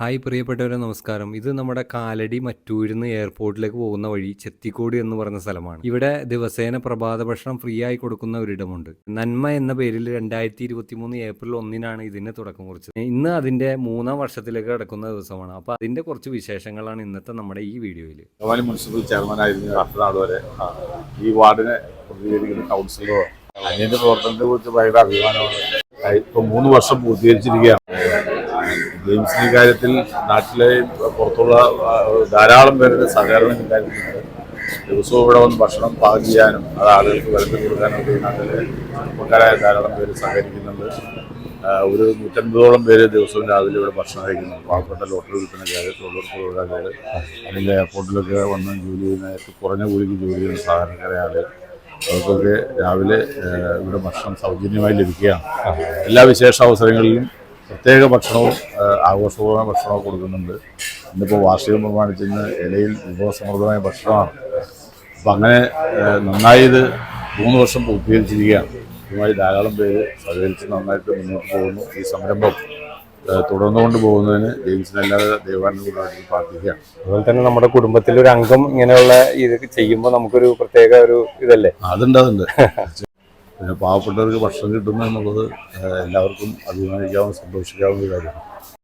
Hi പ്രിയപ്പെട്ടവരെ നമസ്കാരം. ഇത് നമ്മുടെ കാലടി മറ്റൂരിൽ എയർപോർട്ടിലേക്ക് പോകുന്ന വഴി ചെത്തിക്കോടി എന്ന് പറയുന്ന സ്ഥലമാണ്. ഇവിടെ ദിവസേന പ്രഭാത ഭക്ഷണം ഫ്രീ ആയി കൊടുക്കുന്ന ഒരിടമുണ്ട്. നന്മ എന്ന പേരിൽ രണ്ടായിരത്തി ഇരുപത്തി മൂന്ന് ഏപ്രിൽ ഒന്നിനാണ് ഇതിന് തുടക്കം കുറിച്ചത്. ഇന്ന് അതിന്റെ മൂന്നാം വർഷത്തിലേക്ക് കിടക്കുന്ന ദിവസമാണ്. അപ്പൊ അതിന്റെ കുറച്ച് വിശേഷങ്ങളാണ് ഇന്നത്തെ നമ്മുടെ ഈ വീഡിയോയിൽ മുനിസിപ്പൽ ചെയർമാനായിരുന്നു വരെ ഈ വാർഡിനെ അനിയന്റെ പ്രവർത്തനത്തെ കുറിച്ച് ഭയങ്കര അഭിമാനമാണ്. ഇപ്പൊ മൂന്ന് വർഷം പൂർത്തീകരിച്ചിരിക്കുകയാണ്. ഗെയിംസിന്റെ കാര്യത്തിൽ നാട്ടിലെ പുറത്തുള്ള ധാരാളം പേരുടെ സഹകരണം ഉണ്ടായിരുന്നു ദിവസവും ഇവിടെ വന്ന് ഭക്ഷണം പാകം ചെയ്യാനും അത് ആളുകൾക്ക് വിലക്ക് കൊടുക്കാനും ഒക്കെ നാട്ടിലെ ചെറുപ്പക്കാരായ ധാരാളം പേര് സഹകരിക്കുന്നുണ്ട്. ഒരു നൂറ്റൻപതോളം പേര് ദിവസവും രാവിലെ ഇവിടെ ഭക്ഷണം കഴിക്കുന്നു പാവപ്പെട്ട ലോട്ടറി വിൽപ്പനക്കാര് തൊഴിലുറപ്പ് തൊഴിലാളികൾ അല്ലെങ്കിൽ എയർപോർട്ടിലൊക്കെ വന്ന് ജോലി ചെയ്യുന്ന കുറഞ്ഞ കൂലിക്ക് ജോലി ചെയ്യുന്ന സാധാരണക്കാരായ ആളുകൾ അവർക്കൊക്കെ രാവിലെ ഇവിടെ ഭക്ഷണം സൗജന്യമായി ലഭിക്കുകയാണ്. എല്ലാ വിശേഷ അവസരങ്ങളിലും പ്രത്യേക ഭക്ഷണവും ആഘോഷപൂർവമായ ഭക്ഷണവും കൊടുക്കുന്നുണ്ട്. ഇന്നിപ്പോൾ വാർഷികം പ്രമാണിച്ച് ഇന്ന് ഇലയിൽ വിഭവസമൃദ്ധമായ ഭക്ഷണമാണ്. അപ്പം അങ്ങനെ നന്നായി ഇത് മൂന്ന് വർഷം പൂർത്തീകരിച്ചിരിക്കുകയാണ്. ഇതുമായി ധാരാളം പേര് സഹകരിച്ച് നന്നായിട്ട് മുന്നോട്ട് പോകുന്നു. ഈ സംരംഭം തുടർന്നു കൊണ്ട് പോകുന്നതിന് ജെയിംസിന് എല്ലാവരും ദൈവാനുകൂലമായിട്ട് പ്രാർത്ഥിക്കുകയാണ്. അതുപോലെ തന്നെ നമ്മുടെ കുടുംബത്തിലൊരു അംഗം ഇങ്ങനെയുള്ള ഇത് ചെയ്യുമ്പോൾ നമുക്കൊരു പ്രത്യേക ഒരു ഇതല്ലേ? അതുണ്ട് അതുണ്ട്. പിന്നെ പാവപ്പെട്ടവർക്ക് ഭക്ഷണം കിട്ടുന്നു എന്നുള്ളത് എല്ലാവർക്കും അഭിമാനിക്കാവുന്ന സന്തോഷിക്കാവുന്ന കാര്യമാണ്.